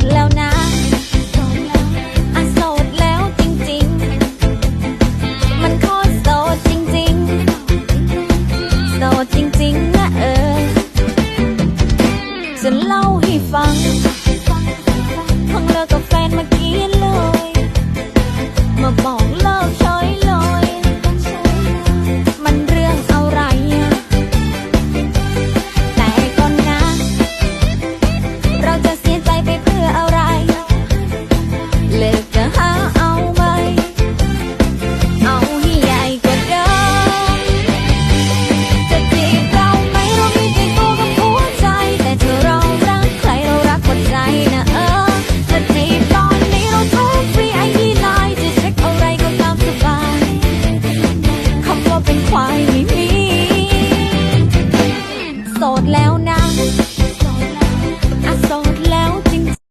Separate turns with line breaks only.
ดแล้วนะโสดแล้วจริงๆ มันโคตรโสดจริงๆ โสดจริงๆนะเออจะเล่าให้ฟังเพิ่งเลิกกับแฟนเมื่อกี้เลย มาบอก ไม่มี โสดแล้วนะ